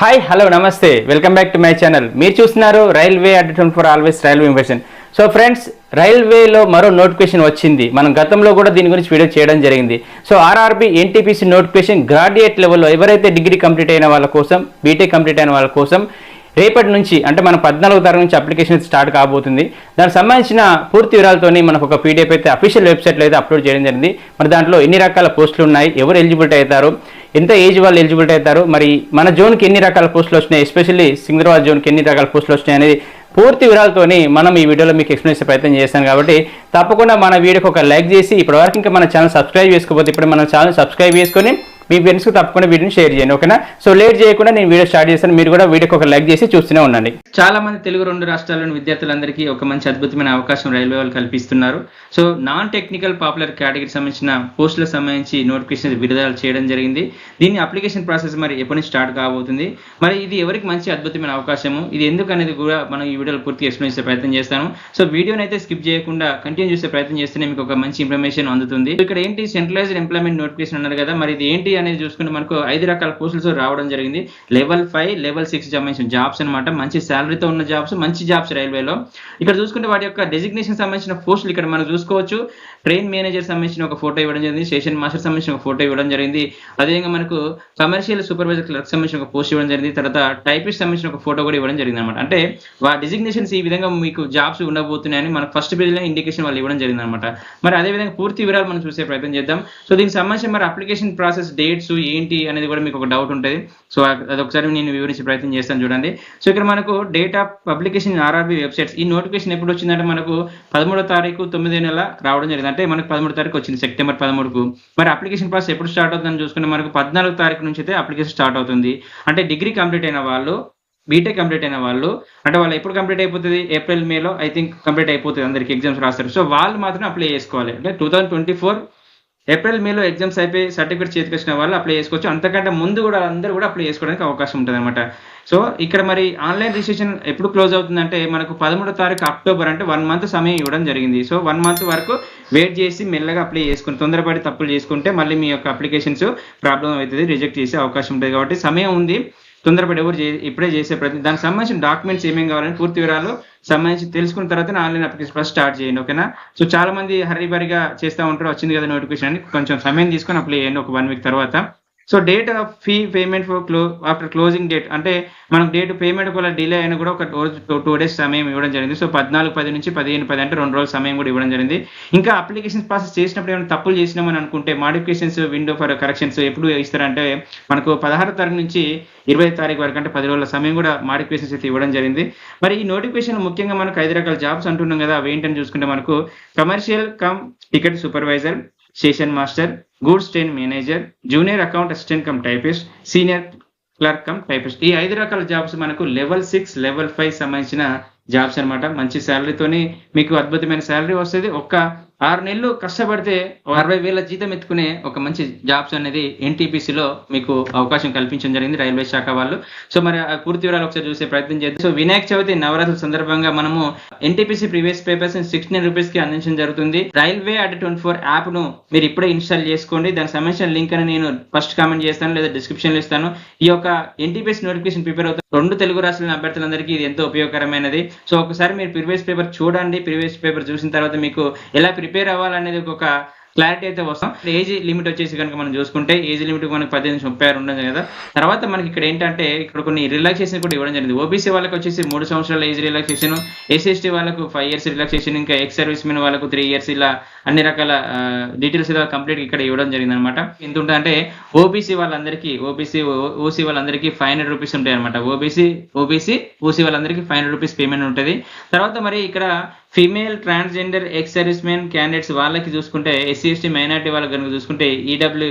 Hi hello నమస్తే welcome back to my channel మీరు చూస్తున్నారు railway అడ్వర్టైన్ for always railway information. So friends రైల్వేలో మరో నోటిఫికేషన్ వచ్చింది. మనం గతంలో కూడా దీని గురించి వీడియో చేయడం జరిగింది. So RRB NTPC notification graduate లెవెల్లో ఎవరైతే డిగ్రీ కంప్లీట్ అయిన వాళ్ళ కోసం బీటెక్ కంప్లీట్ అయిన వాళ్ళ కోసం రేపటి నుంచి అంటే మన పద్నాలుగో తారీఖు నుంచి అప్లికేషన్ స్టార్ట్ కాబోతుంది. దానికి సంబంధించిన పూర్తి వివరాలతోని మనకు ఒక పీడిఎఫ్ అయితే అఫీషియల్ వెబ్సైట్లో అయితే అప్లోడ్ చేయడం జరిగింది. మరి దాంట్లో ఎన్ని రకాల పోస్టులు ఉన్నాయి ఎవరు ఎలిజిబిలిటీ అవుతారు ఎంత ఏజ్ వాళ్ళు ఎలిజిబిలిటీ అవుతారు? మరి మన జోన్కి ఎన్ని రకాల పోస్టులు వచ్చినాయి? ఎస్పెషల్లీ సికింద్రాబాద్ జోన్కి ఎన్ని రకాల పోస్టులు వచ్చినాయి అనేది పూర్తి వివరాలతోని మనం ఈ వీడియోలో మీకు ఎక్స్ప్లెయిన్ చేసే ప్రయత్నం చేస్తాం కాబట్టి తప్పకుండా మన వీడియోకి ఒక లైక్ చేసి ఇప్పటివరకు ఇంకా మన ఛానల్ సబ్స్క్రైబ్ చేసుకోకపోతే ఇప్పుడు మన ఛానల్ సబ్స్క్రైబ్ చేసుకొని మీ ఫ్రెండ్స్కి తప్పకుండా వీడియోని షేర్ చేయండి ఓకేనా సో లేట్ చేయకుండా నేను వీడియో స్టార్ట్ చేస్తాను. మీరు కూడా వీడియోకి ఒక లైక్ చేసి చూస్తూనే ఉండండి. చాలా మంది తెలుగు రెండు రాష్ట్రాల్లోని విద్యార్థులందరికీ ఒక మంచి అద్భుతమైన అవకాశం రైల్వే వాళ్ళు కల్పిస్తున్నారు. So non technical popular category సంబంధించిన పోస్టులకు సంబంధించి నోటిఫికేషన్ విడుదల చేయడం జరిగింది. దీని అప్లికేషన్ ప్రాసెస్ మరి ఎప్పటి నుంచి స్టార్ట్ కాబోతుంది? మరి ఇది ఎవరికి మంచి అద్భుతమైన అవకాశము? ఇది ఎందుకు అనేది కూడా మనం ఈ వీడియోలో పూర్తిగా ఎక్స్ప్లెయిన్ చేసే ప్రయత్నం చేస్తాను. సో వీడియోని అయితే స్కిప్ చేయకుండా కంటిన్యూ చేసే ప్రయత్నం చేస్తేనే మీకు ఒక మంచి ఇన్ఫర్మేషన్ అందుతుంది. ఇక్కడ ఏంటి సెంట్రలైజ్డ్ ఎంప్లాయ్మెంట్ నోటిఫికేషన్ అన్నారు కదా మరి ఇది ఏంటి అనేది చూసుకుంటే మనకు ఐదు రకాల పోస్టులు రావడం జరిగింది. లెవెల్ ఫైవ్ లెవెల్ సిక్స్ సంబంధించిన జాబ్స్ అన్నమాట. మంచి శాలరీతో ఉన్న జాబ్స్ మంచి జాబ్స్ రైల్వేలో ఇక్కడ చూసుకుంటే వాటి యొక్క డెసిగ్నేషన్ సంబంధించిన పోస్టులు ఇక్కడ మనం చూసుకోవచ్చు. ట్రైన్ మేనేజర్ సంబంధించిన ఒక ఫోటో ఇవ్వడం జరిగింది. స్టేషన్ మాస్టర్ సంబంధించిన ఒక ఫోటో ఇవ్వడం జరిగింది. అదేవిధంగా మనకు కమర్షియల్ సూపర్వైజర్ క్లర్క్ సంబంధించిన ఒక పోస్ట్ ఇవ్వడం జరిగింది. తర్వాత టైపిస్ట్ సంబంధించిన ఒక ఫోటో కూడా ఇవ్వడం జరిగింది అనమాట అంటే వా డిజిగ్నేషన్స్ ఈ విధంగా మీకు జాబ్స్ ఉండబోతున్నాయని మనకు ఫస్ట్ పేజ్లో ఇండికేషన్ వాళ్ళు ఇవ్వడం జరిగింది అనమాట మరి అదేవిధంగా పూర్తి వివరాలు మనం చూసే ప్రయత్నం చేద్దాం. సో దీనికి సంబంధించి మరి అప్లికేషన్ ప్రాసెస్ డేట్స్ ఏంటి అనేది కూడా మీకు ఒక డౌట్ ఉంటుంది. సో అది ఒకసారి నేను వివరించే ప్రయత్నం చేస్తాను చూడండి. సో ఇక్కడ మనకు date of publication RRB websites ఈ నోటిఫికేషన్ ఎప్పుడు వచ్చిందంటే మనకు పదమూడో తారీఖు తొమ్మిదో నెల రావడం జరిగింది. అంటే మనకు పదమూడు తారీఖు వచ్చింది సెప్టెంబర్ పదమూడుకు. మరి అప్లికేషన్ ప్రాసెస్ ఎప్పుడు స్టార్ట్ అవుతుందని చూసుకుంటే మనకు పద్నాలుగు తారీఖు నుంచి అయితే అప్లికేషన్ స్టార్ట్ అవుతుంది. అంటే డిగ్రీ కంప్లీట్ అయిన వాళ్ళు బీటెక్ కంప్లీట్ అయిన వాళ్ళు అంటే వాళ్ళు ఎప్పుడు కంప్లీట్ అయిపోతుంది? ఏప్రిల్ మేలో ఐ థింక్ కంప్లీట్ అయిపోతుంది. అందరికి ఎగ్జామ్స్ రాస్తారు. సో వాళ్ళు మాత్రం అప్లై చేసుకోవాలి. అంటే two thousand twenty four April మేలో ఎగ్జామ్స్ అయిపోయి సర్టిఫికేట్ చేతికి వచ్చిన వాళ్ళు అప్లై చేసుకోవచ్చు. అంతకంటే ముందు కూడా అందరూ కూడా అప్లై చేసుకోవడానికి అవకాశం ఉంటుంది అనమాట సో ఇక్కడ మరి ఆన్లైన్ రిజిస్ట్రేషన్ ఎప్పుడు క్లోజ్ అవుతుందంటే మనకు పదమూడో తారీఖు అక్టోబర్ అంటే వన్ మంత్ సమయం ఇవ్వడం జరిగింది. సో వన్ మంత్ వరకు వెయిట్ చేసి మెల్లగా అప్లై చేసుకుని తొందరపడి తప్పులు చేసుకుంటే మళ్ళీ మీ యొక్క అప్లికేషన్స్ ప్రాబ్లం అవుతుంది రిజెక్ట్ చేసే అవకాశం ఉంటుంది కాబట్టి సమయం ఉంది. తొందరపడి ఎవరు ఇప్పుడే చేసే ప్రతి దానికి సంబంధించిన డాక్యుమెంట్స్ ఏమేమి కావాలని పూర్తి వివరాలు సంబంధించి తెలుసుకున్న తర్వాత ఆన్లైన్ అప్లికేషన్ ఫస్ట్ స్టార్ట్ చేయండి ఓకేనా? సో చాలా మంది హరిబరిగా చేస్తూ ఉంటారు వచ్చింది కదా నోటిఫికేషన్ అని. కొంచెం సమయం తీసుకొని అప్లై చేయండి ఒక వన్ వీక్ తర్వాత. So date of fee payment for క్లో after closing date అంటే మనకు డేట్ పేమెంట్ వల్ల డిలే అయినా కూడా ఒక టూ డేస్ సమయం ఇవ్వడం జరిగింది. సో పద్నాలుగు పది నుంచి పదిహేను పది అంటే రెండు రోజుల సమయం కూడా ఇవ్వడం జరిగింది. ఇంకా అప్లికేషన్ ప్రాసెస్ చేసినప్పుడు ఏమైనా తప్పులు చేసినామని అనుకుంటే మాడిఫికేషన్స్ విండో ఫర్ కరెక్షన్స్ ఎప్పుడు ఇస్తారంటే మనకు పదహారు తారీఖు నుంచి ఇరవై తారీఖు వరకు అంటే పది రోజుల సమయం కూడా మాడిఫికేషన్స్ అయితే ఇవ్వడం జరిగింది. మరి ఈ నోటిఫికేషన్ ముఖ్యంగా మనకు ఐదు రకాల జాబ్స్ అంటున్నాం కదా అవి ఏంటని చూసుకుంటే మనకు commercial cum ticket supervisor station master goods train manager junior account assistant cum typist senior clerk cum typist ఈ ఐదు రకాల జాబ్స్ మనకు లెవెల్ సిక్స్ లెవెల్ ఫైవ్ సంబంధించిన జాబ్స్ అన్నమాట. మంచి శాలరీతోని మీకు అద్భుతమైన శాలరీ వస్తుంది. ఒక్క ఆరు నెలలు కష్టపడితే అరవై వేల జీతం ఎత్తుకునే ఒక మంచి జాబ్స్ అనేది ఎన్టీపీసీలో మీకు అవకాశం కల్పించడం జరిగింది రైల్వే శాఖ వాళ్ళు. సో మరి ఆ పూర్తి వివరాలు ఒకసారి చూసే ప్రయత్నం చేద్దాం. సో వినాయక చవితి నవరాత్రుల సందర్భంగా మనము NTPC previous papers sixty nine రూపీస్కి అందించడం జరుగుతుంది. రైల్వే అట్ ట్వంటీ ఫోర్ యాప్ను మీరు ఇప్పుడే ఇన్స్టాల్ చేసుకోండి. దానికి సంబంధించిన లింక్ అని నేను ఫస్ట్ కామెంట్ చేస్తాను లేదా డిస్క్రిప్షన్లో ఇస్తాను. ఈ యొక్క ఎన్టీపీఎస్ నోటిఫికేషన్ ప్రిపేర్ అవుతుంది రెండు తెలుగు రాష్ట్రాల అభ్యర్థులందరికీ ఇది ఎంతో ఉపయోగకరమైనది. సో ఒకసారి మీరు ప్రీవియస్ పేపర్ చూడండి. ప్రీవియస్ పేపర్ చూసిన తర్వాత మీకు ఎలా ప్రిపేర్ అవ్వాలనేది ఒక క్లారిటీ అయితే వస్తాం. ఏజ్ లిమిట్ వచ్చేసి కనుక మనం చూసుకుంటే ఏజ్ లిమిట్ మనకి పద్దెనిమిది నుంచి ముప్పై ఆరు ఉండదు కదా. తర్వాత మనకి ఇక్కడ ఏంటంటే ఇక్కడ కొన్ని రిలాక్సేషన్ కూడా ఇవ్వడం జరిగింది. ఓబీసీ వాళ్ళకి వచ్చేసి మూడు సంవత్సరాల ఏజ్ రిలాక్సేషన్ ఎస్ఎస్టీ వాళ్ళకు ఫైవ్ ఇయర్స్ రిలాక్సేషన్ ఇంకా ఎక్స్ సర్వీస్ మెన్ వాళ్ళకు త్రీ ఇయర్స్ ఇలా అన్ని రకాల డీటెయిల్స్ ఇలా కంప్లీట్ ఇక్కడ ఇవ్వడం జరిగింది అనమాట ఎంత ఉంటుందంటే ఓబీసీ వాళ్ళందరికీ ఓబీసీ ఓసీ వాళ్ళందరికీ ఫైవ్ హండ్రెడ్ రూపీస్ ఉంటాయి అనమాట ఓబీసీ ఓబీసీ ఓసీ వాళ్ళందరికీ ఫైవ్ హండ్రెడ్ రూపీస్ పేమెంట్ ఉంటుంది. తర్వాత మరి ఇక్కడ ఫీమేల్ ట్రాన్స్జెండర్ ఎక్స్ క్యాండిడేట్స్ వాళ్ళకి చూసుకుంటే ఎస్సీ ఎస్టీ మైనార్టీ వాళ్ళకి కనుక చూసుకుంటే ఈడబ్ల్యూ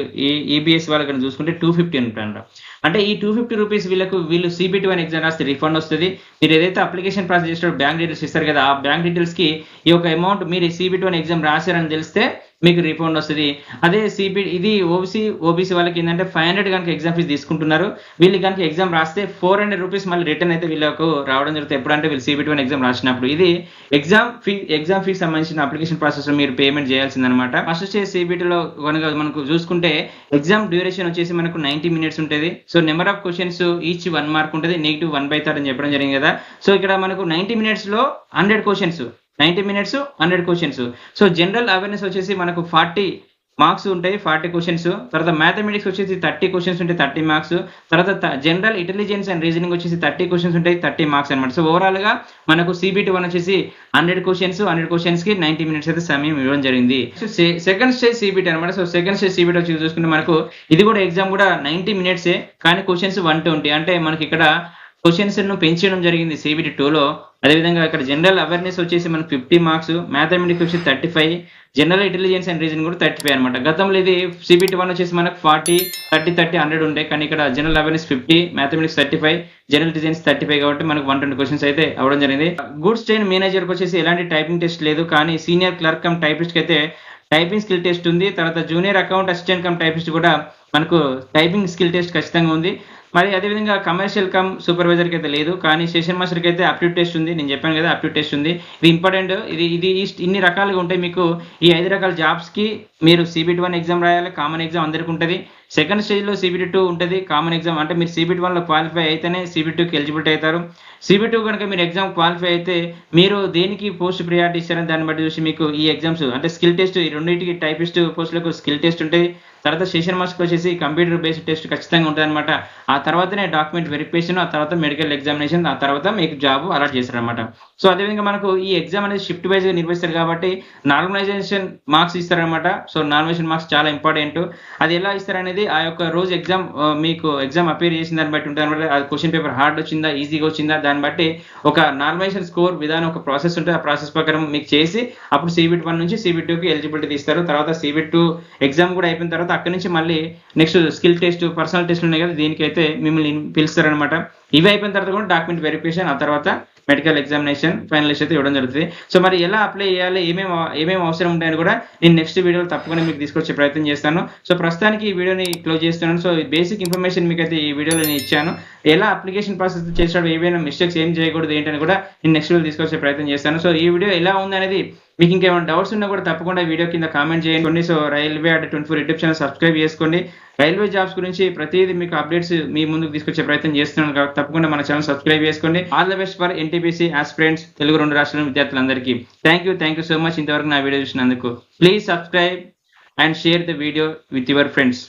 ఈబీఎస్ వాళ్ళకి కనుక చూసుకుంటే టూ ఫిఫ్టీ ఉంటారంట అంటే ఈ టూ ఫిఫ్టీ రూపీస్ వీళ్ళకు వీళ్ళు సిబిటీ వన్ ఎగ్జామ్ రాస్తే రిఫండ్ వస్తుంది. మీరు ఏదైతే అప్లికేషన్ ప్రాసెస్ చేసినప్పుడు బ్యాంక్ డీటెయిల్స్ ఇస్తారు కదా ఆ బ్యాంక్ డీటెయిల్స్కి ఈ యొక్క అమౌంట్ మీరు సిబిటీ వన్ ఎగ్జామ్ రాశారని తెలిస్తే మీకు రీఫండ్ వస్తుంది. అదే సిపి ఇది ఓబీసీ ఓబీసీ వాళ్ళకి ఏంటంటే ఫైవ్ హండ్రెడ్ కనుక ఎగ్జామ్ ఫీజు తీసుకుంటున్నారు. వీళ్ళు కనుక ఎగ్జామ్ రాస్తే ఫోర్ హండ్రెడ్ రూపీస్ మళ్ళీ రిటర్న్ అయితే వీళ్ళకు రావడం జరుగుతుంది. ఎప్పుడంటే వీళ్ళు సిబిటి వన్ ఎగ్జామ్ రాసినప్పుడు. ఇది ఎగ్జామ్ ఫీ ఎగ్జామ్ ఫీజు సంబంధించిన అప్లికేషన్ ప్రాసెస్ మీరు పేమెంట్ చేయాల్సిందనమాట ఫస్ట్ వచ్చే సిబిటీలో కనుక మనకు చూసుకుంటే ఎగ్జామ్ డ్యూరేషన్ వచ్చేసి మనకు నైన్టీ మినిట్స్ ఉంటుంది. So number of questions each one mark ఉంటుంది. నెగిటివ్ వన్ బై థర్డ్ అని చెప్పడం జరిగింది కదా. సో ఇక్కడ మనకు నైంటీ మినిట్స్లో hundred questions ninety minutes hundred questions. So general awareness వచ్చేసి మనకు ఫార్టీ మార్క్స్ ఉంటాయి ఫార్టీ క్వశ్చన్స్. తర్వాత మ్యాథమెటిక్స్ వచ్చేసి థర్టీ క్వశ్చన్స్ ఉంటాయి థర్టీ మార్క్స్. తర్వాత జనరల్ ఇంటెలిజెన్స్ అండ్ రీజనింగ్ వచ్చేసి థర్టీ క్వశ్చన్స్ ఉంటాయి థర్టీ మార్క్స్ అనమాట సో ఓవరాల్గా మనకు సిబిటి వన్ వచ్చేసి హండ్రెడ్ క్వశ్చన్స్ హండ్రెడ్ క్వశ్చన్స్కి నైన్టీ మినిట్స్ అయితే సమయం ఇవ్వడం జరిగింది. సో సెకండ్ స్టేజ్ సిబిటి అనమాట సో సెకండ్ స్టేజ్ సిబిటి వచ్చి చూసుకుంటే మనకు ఇది కూడా ఎగ్జామ్ కూడా నైన్టీ మినిట్సే కానీ క్వశ్చన్స్ వన్ ట్వంటీ. అంటే మనకి ఇక్కడ క్వశ్చన్స్ను పెంచడం జరిగింది సిబిటి టూలో అదేవిధంగా ఇక్కడ జనరల్ అవేర్నెస్ వచ్చేసి మనకు ఫిఫ్టీ మార్క్స్ మ్యాథమెటిక్స్ వచ్చి thirty five general intelligence and reason కూడా థర్టీ ఫైవ్ అనమాట గతంలో ఇది సిబిటి వన్ వచ్చేసి మనకు ఫార్టీ థర్టీ థర్టీ హండ్రెడ్ ఉండే. కానీ ఇక్కడ general awareness fifty mathematics thirty five general designs thirty five కాబట్టి మనకు వన్ ట్వంటీ క్వశ్చన్స్ అయితే అవ్వడం జరిగింది. గుడ్స్ ట్రైన్ మేనేజర్కి వచ్చేసి ఎలాంటి టైపింగ్ టెస్ట్ లేదు. కానీ సీనియర్ క్లర్క్ కమ్ టైపిస్ట్కి అయితే టైపింగ్ స్కిల్ టెస్ట్ ఉంది. తర్వాత junior account assistant cum typist కూడా మనకు టైపింగ్ స్కిల్ టెస్ట్ ఖచ్చితంగా ఉంది. మరి అదేవిధంగా కమర్షియల్ కమ్ సూపర్వైజర్కి అయితే లేదు కానీ సెషన్ మాస్టర్కి అయితే అప్ట్యూట్ టెస్ట్ ఉంది. నేను చెప్పాను కదా అప్ట్యూట్ టెస్ట్ ఉంది. ఇది ఇంపార్టెంట్ ఇది ఇది ఇన్ని రకాలుగా ఉంటాయి మీకు ఈ ఐదు రకాల జాబ్స్కి మీరు సిబిటి వన్ ఎగ్జామ్ రాయాలి కామన్ ఎగ్జామ్ అందరికీ ఉంటుంది. సెకండ్ స్టేజ్లో సిబిటి టూ ఉంటుంది. కామన్ ఎగ్జామ్ అంటే మీరు సిబిటి వన్లో క్వాలిఫై అయితేనే సిబిటి టూకి ఎలిజిబిలిటీ అవుతారు. సిబిటి టూ కనుక మీరు ఎగ్జామ్ క్వాలిఫై అయితే మీరు దేనికి పోస్ట్ ప్రియారిటీ ఇస్తారని దాన్ని బట్టి చూసి మీకు ఈ ఎగ్జామ్స్ అంటే స్కిల్ టెస్ట్ ఈ రెండింటికి టైపిస్ట్ పోస్టులకు స్కిల్ టెస్ట్ ఉంటుంది తర్వాత సెషన్ మాస్క్ వచ్చేసి కంప్యూటర్ బేస్డ్ టెస్ట్ ఖచ్చితంగా ఉంటుంది అనమాట ఆ తర్వాతనే డాక్యుమెంట్ వెరిఫికేషన్ ఆ తర్వాత మెడికల్ ఎగ్జామినేషన్ ఆ తర్వాత మీకు జాబ్ అలాట్ చేస్తారనమాట సో అదేవిధంగా మనకు ఈ ఎగ్జామ్ అనేది షిఫ్ట్ వైజ్గా నిర్వహిస్తారు కాబట్టి నార్మలైజేషన్ మార్క్స్ ఇస్తారనమాట సో నార్మలైజేషన్ మార్క్స్ చాలా ఇంపార్టెంట్ అది ఎలా ఇస్తారనేది ఆ యొక్క రోజు ఎగ్జామ్ మీకు ఎగ్జామ్ అపేర్ చేసిన దాన్ని బట్టి ఉంటుంది అనమాట క్వశ్చన్ పేపర్ హార్డ్ వచ్చిందా ఈజీగా వచ్చిందా దాన్ని బట్టి ఒక నార్మలైజేషన్ స్కోర్ విధానం ఒక ప్రాసెస్ ఉంటుంది ఆ ప్రాసెస్ ప్రకారం మీకు చేసి అప్పుడు సిబిట్ వన్ నుంచి సిబిట్ టూకి ఎలిజిబిలిటీ తీస్తారు. తర్వాత సిబిట్ టూ ఎగ్జామ్ కూడా అయిపోయిన తర్వాత అక్కడి నుంచి మళ్ళీ next skill test personal test ఉన్నాయి కదా దీనికైతే మిమ్మల్ని పిలుస్తారనమాట ఇవి అయిపోయిన తర్వాత కూడా డాక్యుమెంట్ వెరిఫికేషన్ ఆ తర్వాత మెడికల్ ఎగ్జామినేషన్ ఫైనల్ అయితే ఇవ్వడం జరుగుతుంది. సో మరి ఎలా అప్లై చేయాలి? ఏమేమి ఏమేమి అవసరం ఉంటాయని కూడా నేను నెక్స్ట్ వీడియోలో తప్పకుండా మీకు తీసుకొచ్చే ప్రయత్నం చేస్తాను. సో ప్రస్తుతానికి ఈ వీడియోని క్లోజ్ చేస్తున్నాను. సో బేసిక్ ఇన్ఫర్మేషన్ మీకు అయితే ఈ వీడియోలో నేను ఇచ్చాను. ఎలా అప్లికేషన్ ప్రాసెస్ చేసినప్పుడు ఏవైనా మిస్టేక్స్ ఏం చేయకూడదు ఏంటని కూడా నేను నెక్స్ట్ వీడియో తీసుకొచ్చే ప్రయత్నం చేస్తాను. సో ఈ వీడియో ఎలా ఉంది అనేది మీకు ఇంకేమైనా డౌట్స్ ఉన్నా కూడా తప్పకుండా వీడియో కింద కామెంట్ చేయండి. So railway at twenty four YouTube channel subscribe చేసుకోండి. రైల్వే జాబ్స్ గురించి ప్రతిదీ మీకు అప్డేట్స్ మీ ముందుకు తీసుకొచ్చే ప్రయత్నం చేస్తున్నాను కాబట్టి తప్పకుండా మన ఛానల్ సబ్స్క్రైబ్ చేసుకోండి. All the best for NTPC aspirants Telugu రెండు రాష్ట్రాల విద్యార్థులందరికీ. Thank you thank you so much ఇంతవరకు నా వీడియో చూసినందుకు please subscribe and share the video with your friends